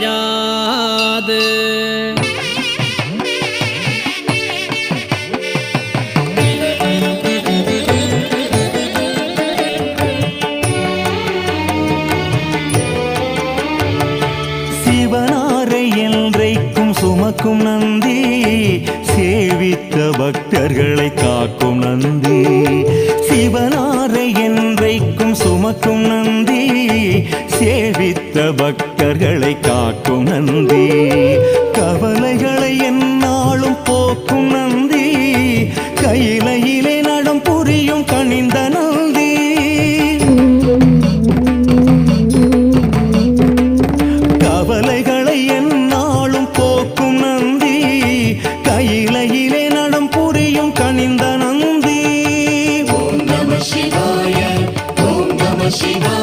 वृषभप्रचोदयात् சிவனாரை என்றைக்கும் சுமக்கும் நந்தி சேவித்த பக்தர்களை காக்கும் நந்தி சிவனாரை என்றைக்கும் சுமக்கும் நந்தி சேவித்த பக்தர்களை காக்கும் நந்தி. கவலைகளை என்னாலும் போக்கும் நந்தி. கையிலையிலே நடம் புரியும் கணிந்த நந்தி. கவலைகளை என்னாலும் போக்கும் நந்தி. கையிலையிலே நடம் புரியும் கணிந்த நந்தி. ஓம் நம சிவாய ஓம் நம சிவாய.